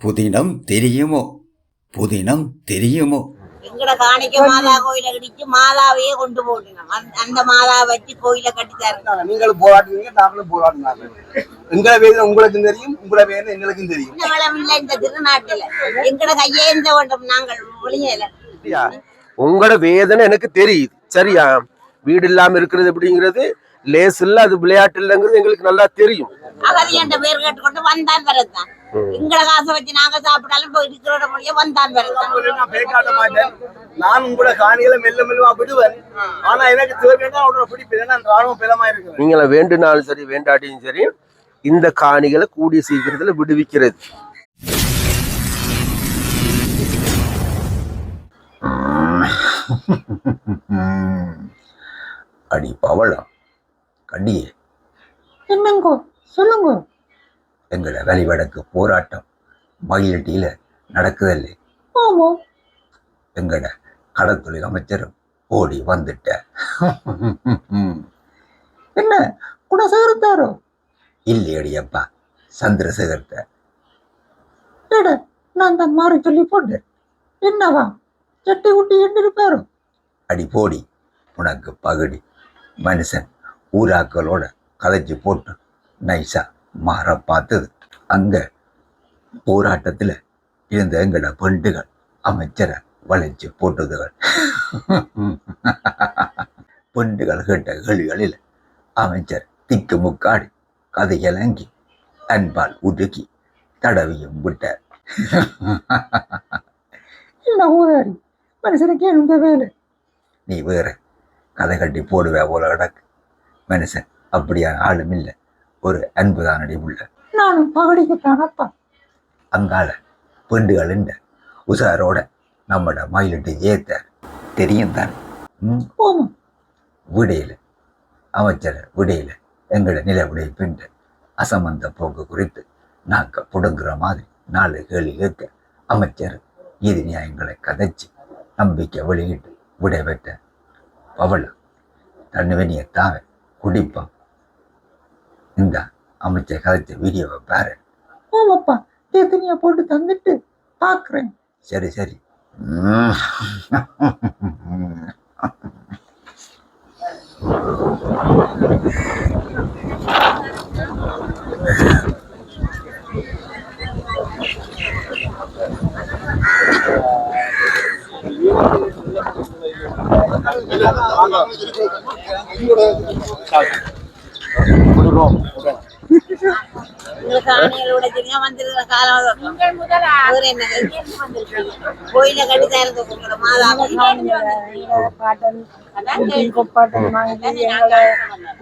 புதினம் தெரியுமோ? புதினம் தெரியுமோ? எங்கட காணிக்க மாதா கோயில இடிச்சு மாதாவையே கொண்டு போட்டோம் அந்த மாதாவை வச்சு கோயில கட்டி தரணும். நீங்களும் போராடுறீங்க நாங்களும் போராடினாங்க எங்களை வேதனை உங்களுக்கும் தெரியும் உங்களை வேதனை எங்களுக்கும் தெரியும். இந்த வளம் இல்ல இந்த திருநாட்டுல. எங்கட கையேந்த வேண்டும் நாங்கள் ஒளியல. சரியா உங்களோட வேதனை எனக்கு தெரியுது. சரியா? வீடு இல்லாம இருக்கிறது அப்படிங்கிறது லேஸ் இல்ல அது விளையாட்டு இல்லைங்கிறது எங்களுக்கு நல்லா தெரியும். அகதி என்ற பேர் கேட்டுக்கொண்டு வந்தான் வரத்தான் எங்கட காசை வச்சு நாங்க சாப்பிட்டாலும் போய் இருக்கிறோட முடிய வந்தான் வரத்தான் நான் பேக்காட்ட மாட்டேன் நான் உங்களோட காணிகளை மெல்ல மெல்லமா விடுவேன். ஆனா எனக்கு தேவையான அவனோட பிடிப்பு நான் ராணுவ பலமா இருக்கிறேன் நீங்கள வேண்டுனாலும் சரி வேண்டாட்டியும் சரி இந்த காணிகளை கூடிய சீக்கிரத்துல விடுவிக்கிறது. அடி பவளம். கண்டியே என்னங்கோ? சொல்லுங்க. எங்களோட வெளிவடக்கு போராட்டம் மயிலட்டியில நடக்குதல்லே. ஆமா. எங்கட கடற்தொழில் அமைச்சரும் ஓடி வந்துட்ட. என்ன? குணசேகரத்தாரோ? இல்லையடியப்பா சந்திரசேகர்த்த எட நான் தான் மாறி சொல்லி போட்டேன். என்னவா? சட்டை குட்டி என்ன இருப்பாரோ அடி போடி உனக்கு பகுடி மனுஷன் ஊராக்களோட கதைச்சு போட்டு நைஸா மாற பார்த்தது. அங்க போராட்டத்துல இருந்த எங்கட பெண்டுகள் அமைச்சரை வளைச்சு போட்டதுகள். பெண்டுகள் கேட்ட கேள்விகளில் அமைச்சர் திக்கு முக்காடி கதையலங்கி அன்பால் உருக்கி தடவியும் விட்டார். என்ன ஊதாரி மனுஷனுக்கு இந்த வேலை? நீ வேற கதை கட்டி போடுவே போல கிடக்கு. மனுஷன். அப்படியான ஆளும் இல்லை. ஒரு அன்புதானடி உள்ள. நானும் பகடிக்குத்தானப்பா அங்கால பெண்டுகளின் உசாரோட நம்மட மயிலிட்டு ஏத்த தெரியும் தான். விடையில. அமைச்சர் விடையில எங்கள நிலவிடை பிண்டு அசமந்த போக்கு குறித்து நாக்க புடுங்குற மாதிரி நாலு கேள்வி கேட்க அமைச்சர் இது நியாயங்களை கதைச்சு நம்பிக்கை வெளியிட்டு விடை பெற்ற பவளம் தன்னுவனிய தாவ குடிப்பான் இந்த அமைச்சர் கதைச்ச வீடியோவை பாரு. போமாப்பா தேத்தனியா போட்டு தந்துட்டு பாக்குறேன். சரி சரி. ம். காணிகளோட காலம் கோயில கட்டி தரது மாதாவை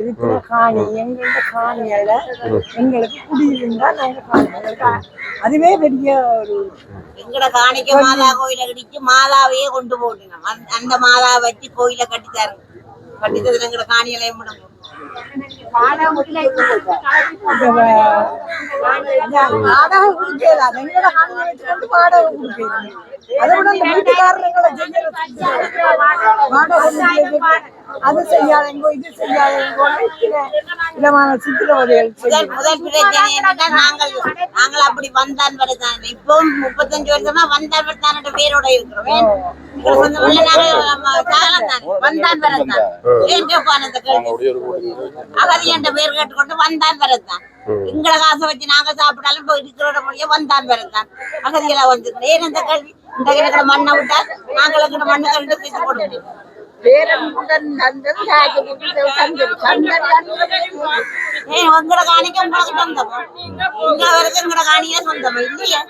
இருக்கிற காணி எங்கள்கிட்ட காணிகளை எங்களுக்கு குடியிருந்தா நாங்க காணி அதுவே பெரிய ஒரு எங்கட காணிக்க மாதா கோயில கடிச்சு மாதாவையே கொண்டு போட்டோம் அந்த மாதாவை வச்சு கோயில கட்டி தரது எங்கட வ- இந்த வாடகை கொடுக்கல அது எங்களோட காணியை வச்சுக்கொண்டு கொடுக்கல அதை விட இந்த வீட்டுக்காரர்களை செய்யறது வாடகை கொடுக்கறது, அது செய்யாதீங்கோ இது செய்யாதீங்கோ விதமான சித்திரவதைகள் முதல் முதல் பிரச்சனை என்னன்னா நாங்கள் நாங்கள் அப்படி வந்தான் வரதான் இப்பவும் முப்பத்தஞ்சு வருஷமா வந்தான் வரதான் பேரோட இருக்கிறோம். வந்தான் வரதான் ஏன் கேட்பான் அந்த கேள்வி. அகதி என்ற பேர் கேட்டுக்கொண்டு வந்தான் வரதான் எங்களை காசை வச்சு நாங்க சாப்பிட்டாலும் போய் இருக்கிறோட முடிய வந்தான் வரதான் அகதிகளா வந்து ஏன் இந்த கிழக்கிற மண்ணை விட்டா நாங்களுக்கு மண்ணை கண்டு பேசி கொடுக்கணும் உங்களோட காணிக்க உங்களுக்கு சொந்தமா? உங்களை வரைக்கும் எங்களோட காணியே சொந்தமா? இல்லையே.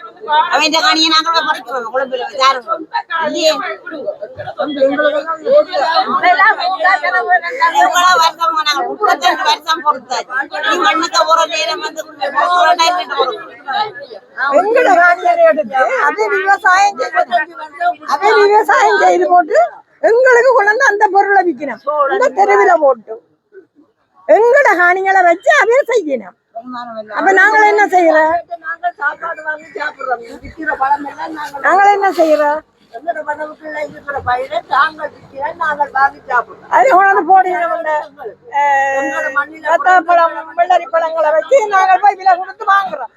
அவன் இந்த காணியை நாங்கள பறிக்கிறோம் குழம்பில. யாரும் இல்லையே. வருஷம் நாங்க முப்பத்தஞ்சு வருஷம் பொறுத்தாச்சு. நீ மண்ணுக்கு ஒரு நேரம் வந்து ஒரு நேரம் கொடுக்கணும் எங்கட காணியை எடுத்து அதை விவசாயம் செய்து அதை விவசாயம் செய்து போட்டு எங்களுக்கு கொண்டு வந்து அந்த பொருளை விற்கணும். இந்த தெருவில போட்டு. எங்கட காணிகளை வச்சு அதை செய்யணும். அப்ப நாங்கள் என்ன செய்யறோம் நாங்கள் என்ன செய்யறோம் அது கொண்டாந்து மண்ணில ரத்தாப்பழம் வெள்ளரி பழங்களை வச்சு நாங்கள் போய் விலை கொடுத்து வாங்குறோம்.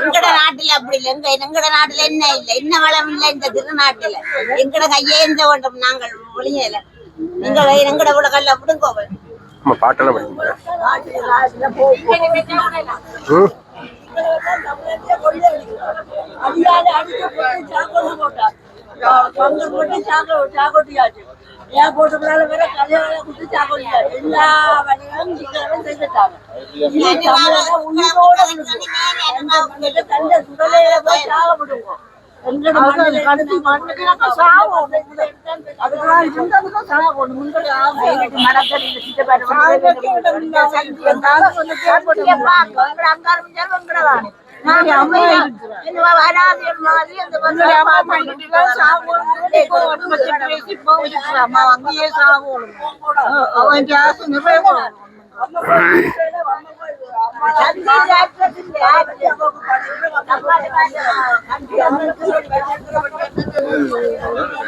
எங்கட நாட்டுல அப்படி இல்ல. எங்க எங்கட நாட்டுல என்ன இல்ல. என்ன வளம் இல்ல இந்த திருநாட்டுல. எங்கட கையேந்த வேண்டும் நாங்கள் ஒளியல. நீங்க எங்கட உலகல்ல விடுங்க நம்ம பாட்டெல்லாம் அடியால அடிச்சு போட்டு சாக்கோடு போட்டார் பங்கு போட்டு சாக்கோ சாக்கோட்டியாச்சு ஏன் போட்டுனால வேற கல்யாணம் கொடுத்து சாக்கோட்டியாச்சு எல்லா வழியும் சீக்கிரம் செஞ்சுட்டாங்க உயிரோட தந்த சுடலையில போய் சாக எங்கட மண்ணில இருந்து மண்ணுக்கு சாவோம் அதுக்கெல்லாம் இருந்ததுக்கும் சாவோம் முன்னாடி ஆகும் மடக்கறி சித்த அவன் கேஸ் நிறைய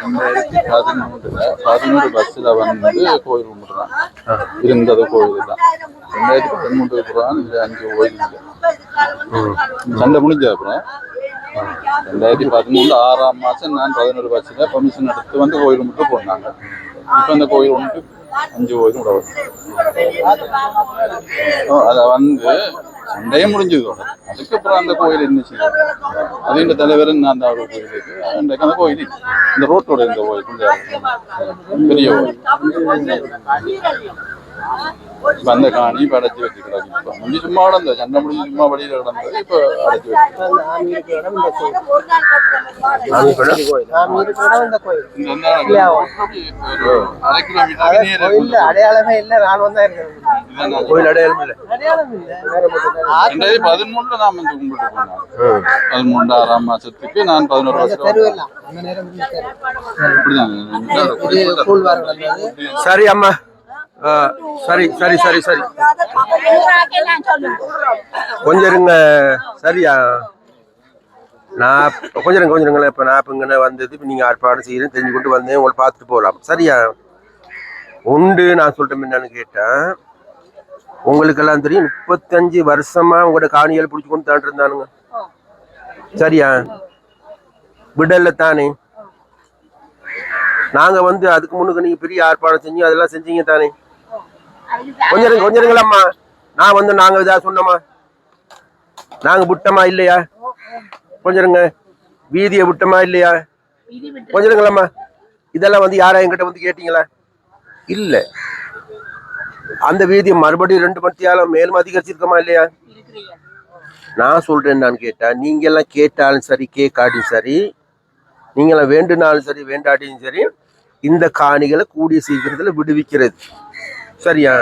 ரெண்டாயிரத்தி பதினொன்றுல பதினோரு பஸ்ஸில் வந்து கோயில் கும்பிட்றான். இருந்தது கோயில் தான். ரெண்டாயிரத்தி பதிமூன்று அப்புறம் இது அஞ்சு கோயில் சண்டை முடிஞ்ச அப்புறம் ரெண்டாயிரத்தி பதிமூணு ஆறாம் மாதம் நான் பதினோரு பஸ்ஸில் பர்மிஷன் எடுத்து வந்து கோயில் கும்பிட்டு போனாங்க. இப்போ அந்த கோயில் கும்பிட்டு அஞ்சு கோயில் கூட அதை வந்து சண்டையே முடிஞ்சதோட அதுக்கப்புறம் அந்த கோயில் என்ன செய்யும்? அது இந்த தலைவர் அந்த கோயிலுக்கு அன்றைக்கு அந்த கோயில் இந்த ரோட்டோட இந்த கோயில் பெரிய கோயில். இப்ப அந்த காணி இப்ப அடைச்சி வச்சுக்கிறாங்க இப்ப முந்தி சும்மா கிடந்தது சண்டை முடிஞ்சு சும்மா வெளியில கிடந்தது இப்ப அடைச்சி வச்சு அடையாளமே இல்ல நான் இருக்கேன் கோயில் அடையாளம் இல்லை பதிமூணுல நான் வந்து கும்பிட்டு போனேன் பதிமூன்று ஆறாம் மாசத்துக்கு நான் பதினோரு வருஷம் இப்படிதான் சரி அம்மா சரி சரி சரி சரி. கொஞ்சம் இருங்க. சரியா? நான் கொஞ்சம் இருங்க கொஞ்சம் இருங்களேன். இப்போ நான் இப்போ இங்கே வந்தது இப்போ நீங்கள் ஏற்பாடு செய்யணும் தெரிஞ்சு கொண்டு வந்தேன். உங்களை பார்த்துட்டு போகலாம் சரியா? உண்டு நான் சொல்கிறேன் என்னன்னு கேட்டேன் உங்களுக்கெல்லாம் தெரியும் முப்பத்தஞ்சு வருஷமா உங்களோட காணிகள் பிடிச்சி கொண்டு தாண்டிருந்தானுங்க சரியா? விடல தானே நாங்கள் வந்து அதுக்கு முன்னுக்கு நீங்கள் பெரிய ஏற்பாடு செஞ்சு அதெல்லாம் செஞ்சீங்க தானே? கொஞ்சம் கொஞ்சம் இருங்களம்மா நான் வந்து நாங்க ஏதாவது சொன்னோமா? நாங்க விட்டோமா இல்லையா? கொஞ்சம் இருங்க. வீதியை விட்டோமா இல்லையா? கொஞ்சம் இருங்களம்மா இதெல்லாம் வந்து யாரா என்கிட்ட வந்து கேட்டீங்களா? இல்ல. அந்த வீதியை மறுபடியும் ரெண்டு மத்தியாலும் மேலும் அதிகரிச்சிருக்கோமா இல்லையா? நான் சொல்றேன் நான் கேட்டா நீங்க எல்லாம் கேட்டாலும் சரி கேட்காட்டியும் சரி நீங்களாம் வேண்டுனாலும் சரி வேண்டாட்டியும் சரி இந்த காணிகளை கூடிய சீக்கிரத்தில் விடுவிக்கிறது. சரியா?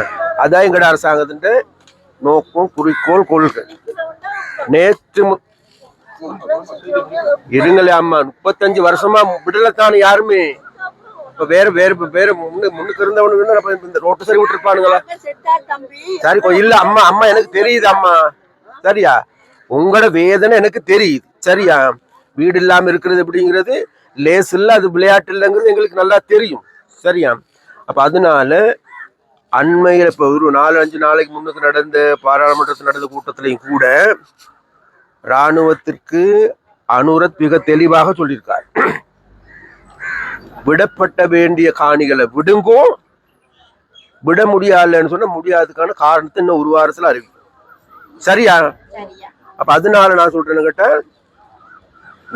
அதான் எங்கட அரசாங்கத்தின் நோக்கம் குறிக்கோள் கொள்கை. நேற்று இருங்களே அம்மா முப்பத்தஞ்சு வருஷமா விடலத்தானே யாருமே? இப்ப வேற வேற வேற முன்னுக்கு இருந்தவனுக்கு இந்த ரோட்டு சரி விட்டுருப்பானுங்களா? சரி இல்ல அம்மா அம்மா எனக்கு தெரியுது அம்மா. சரியா? உங்களோட வேதனை எனக்கு தெரியுது. சரியா? வீடு இல்லாம இருக்கிறது அப்படிங்கிறது லேஸ் இல்ல அது விளையாட்டு இல்லைங்கிறது எங்களுக்கு நல்லா தெரியும். சரியா? அப்ப அதனால அண்மையில இப்ப ஒரு நாலு அஞ்சு நாளைக்கு முன்னுக்கு நடந்த பாராளுமன்றத்தில் நடந்த கூட்டத்திலையும் கூட இராணுவத்திற்கு அனுரத் மிக தெளிவாக சொல்லியிருக்கார். விடப்பட்ட வேண்டிய காணிகளை விடுங்கோ விட முடியலன்னு சொன்னா முடியாதுக்கான காரணத்தை இன்னும் ஒரு வாரத்துல அறிவிக்கும். சரியா? அப்ப அதனால நான் சொல்றேன்னு கேட்டா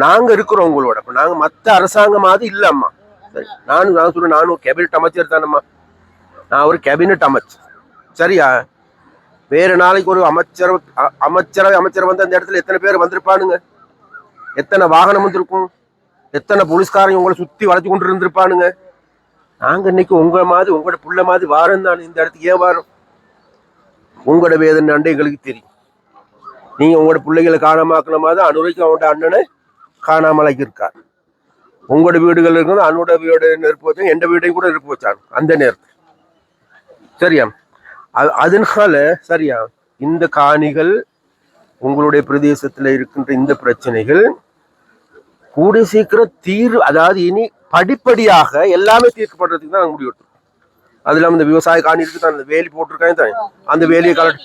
நாங்க இருக்கிறோம் உங்களோட. அப்ப நாங்க மத்த அரசாங்கம் மாதிரி இல்ல அம்மா சரி நானும் நான் சொல்றேன் நானும் கேபினட் அமைச்சர் தானம்மா. நான் ஒரு கேபினட் அமைச்சர். சரியா? வேறு நாளைக்கு ஒரு அமைச்சர் அமைச்சரவை அமைச்சர் வந்து அந்த இடத்துல எத்தனை பேர் வந்திருப்பானுங்க? எத்தனை வாகனம் வந்திருக்கும்? எத்தனை போலீஸ்காரங்க உங்களை சுற்றி வளர்த்து கொண்டு இருந்திருப்பானுங்க நாங்கள் இன்னைக்கு உங்கள் மாதிரி உங்களோட பிள்ளை மாதிரி வாரம் தான் இந்த இடத்துக்கு ஏன் வாரம் உங்களோட வேதனை அண்டை எங்களுக்கு தெரியும். நீங்கள் உங்களோட பிள்ளைகளை காணாமாக்கின மாதிரி அனுரைக்கு அவங்களோட அண்ணனை காணாமலாக்கி இருக்கார். உங்களோட வீடுகள் இருக்கிறது அன்னோட வீடு நெருப்பு வச்சாங்க எந்த வீடையும் கூட நெருப்பு வச்சாங்க. அந்த நேரத்தில். சரியா? அது- அதனால சரியா? இந்த காணிகள் உங்களுடைய பிரதேசத்துல இருக்கின்ற இந்த பிரச்சனைகள் கூடிய சீக்கிரம் தீர்வு அதாவது இனி படிப்படியாக எல்லாமே தீர்க்கப்படுறதுக்கு தான் முடிவு எடுத்தோம். அது இல்லாம இந்த விவசாய காணிக்கு தான் அந்த வேலி போட்டிருக்காங்க தானே? அந்த வேலியை கலட்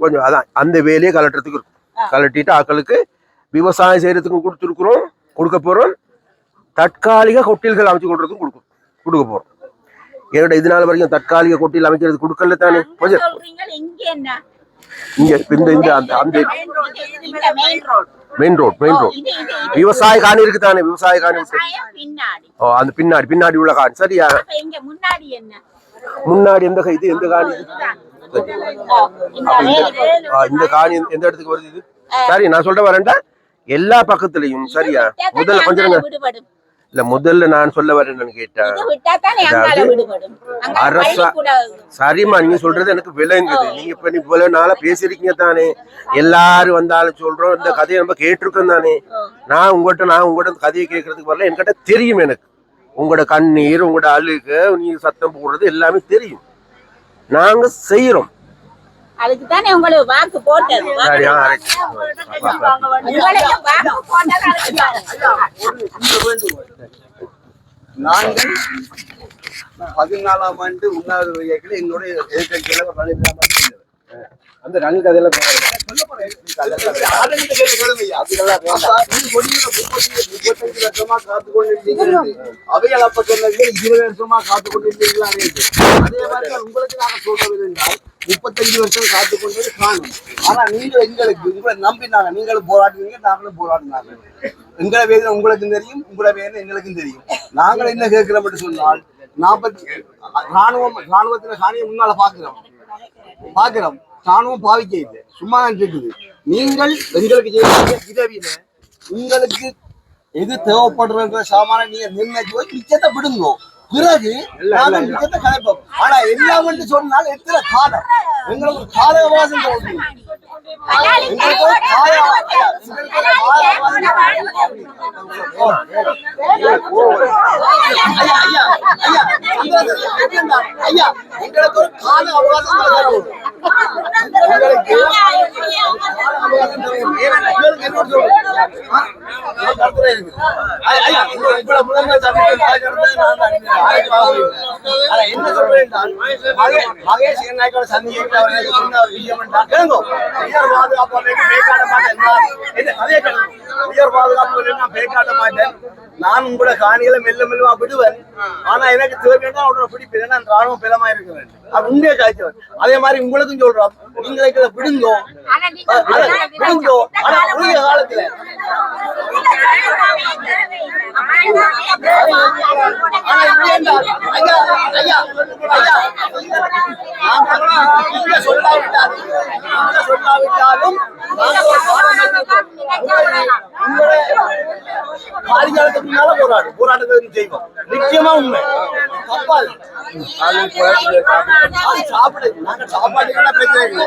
கொஞ்சம் அதான் அந்த வேலையை கலட்டுறதுக்கு இருக்கும். கலட்டிட்டு ஆட்களுக்கு விவசாயம் செய்யறதுக்கும் கொடுத்துருக்குறோம் கொடுக்க போறோம். தற்காலிக கொட்டில்கள் அமைச்சு கொடுறதுக்கும் கொடுக்கும் கொடுக்க போறோம். என்னோட இது நாள் வரைக்கும் தற்காலிக கொட்டில் அமைக்கிறது கொடுக்கல தானே? கொஞ்சம் இங்க என்ன? இங்க இந்த இந்த அந்த மெயின் ரோட் மெயின் ரோட் விவசாய காணி இருக்கு தானே விவசாய காணி ஓ அந்த பின்னாடி பின்னாடி உள்ள காணி. சரியா? முன்னாடி என்ன? முன்னாடி எந்த இது எந்த காணி? இந்த வேலி ஆ, இந்த காணி எந்த- இடத்துக்கு வருது இது? சரி நான் சொல்ல வரேன்டா. எல்லா பக்கத்துலயும் சரியா? முதல்ல கொஞ்சம் இல்ல முதல்ல நான் சொல்ல வரேன்னு கேட்டேன் அரசா- சரிம்மா நீங்க சொல்றது எனக்கு விளங்குது. நீங்க இப்ப நீ இவ்வளவு நாளா பேசிருக்கீங்க தானே. எல்லாரும் வந்தாலும் சொல்றோம். இந்த கதையை நம்ம கேட்டிருக்கோம் தானே. நான் உங்கள்கிட்ட நான் உங்கள்கிட்ட கதையை கேட்கறதுக்கு வரல. என்கிட்ட தெரியும் எனக்கு. உங்களோட கண்ணீர் உங்களோட அழுக நீங்க சத்தம் போடுறது எல்லாமே தெரியும். நாங்க செய்யறோம் அதுக்கு தானே உங்களுக்கு வாக்கு போட்டது. நாங்கள் பதினாலாம் ஆண்டு உண்ணாவிரத வையக்கில் என்னுடைய எதிர்கட்சியில. அந்த ரங்க கதையில முப்பத்தஞ்சு வருஷமா காத்து கொண்டிருந்தீங்க. அவைகள் அப்ப சொன்னது இருபது வருஷமா காத்து கொண்டிருந்தீங்களா அதே மாதிரி உங்களுக்கு நாங்க சொல்றது என்றால் முப்பத்தஞ்சு வருஷம் காத்து கொண்டது காணும் ஆனா நீங்க எங்களுக்கு உங்களை நம்பினாங்க. நீங்களும் போராடுவீங்க நாங்களும் போராடினாங்க. எங்களை வேதனை உங்களுக்கும் தெரியும் உங்களை வேதனை எங்களுக்கும் தெரியும். நாங்கள் என்ன கேட்கிறோம் என்று சொன்னால் நாற்பத்தி ராணுவம் ராணுவத்துல காணியை முன்னால பாக்குறோம் பாக்குறோம் ராணுவம் பாவிக்க இல்லை. சும்மா தான் இருக்குது நீங்கள் எங்களுக்கு செய்ய உதவியில உங்களுக்கு எது தேவைப்படுறன்ற சாமான நீங்க நிர்ணயிச்சு போய் மிச்சத்தை விடுங்கோ. பிறகு நாங்க மிச்சத்தை கலைப்போம் ஆனா எல்லாம் வந்து சொன்னால் எத்தனை காலம் எங்களுக்கு கால அவகாசம் தேவை. எங்களுக்கு ஒரு கால அவகாசம் ஐயா எங்களுக்கு நான் என்ன சொல்றேன் மகேஷ் நாயக்கோட சந்திக்க அவர்கள் சொன்ன ஒரு விஷயம் என்றால், உயர் பாதுகாப்பு மாட்டேன் நான். அதே உயர் பாதுகாப்பு நான் பேக்காட்ட மாட்டேன் நான் உங்களோட காணிகளை மெல்ல மெல்லமா விடுவேன் ஆனா எனக்கு தேவைன்னா உடனே பிடிப்பு நான் ராணுவ பலமா இருக்கிறேன் அது உண்மையை காய்ச்சவர் அதே மாதிரி உங்களுக்கும் சொல்றோம் நீங்க இதை விடுங்கோ ஆனா விடுங்கோ ஆனா உரிய காலத்துல ஆனா இப்படி சொல்லாவிட்டாலும் நீங்க முன்னால போராட்டத்தை செய்வோம் நிச்சயமா உண்மை சாப்பிடு நாங்க பிரச்சனை இல்லை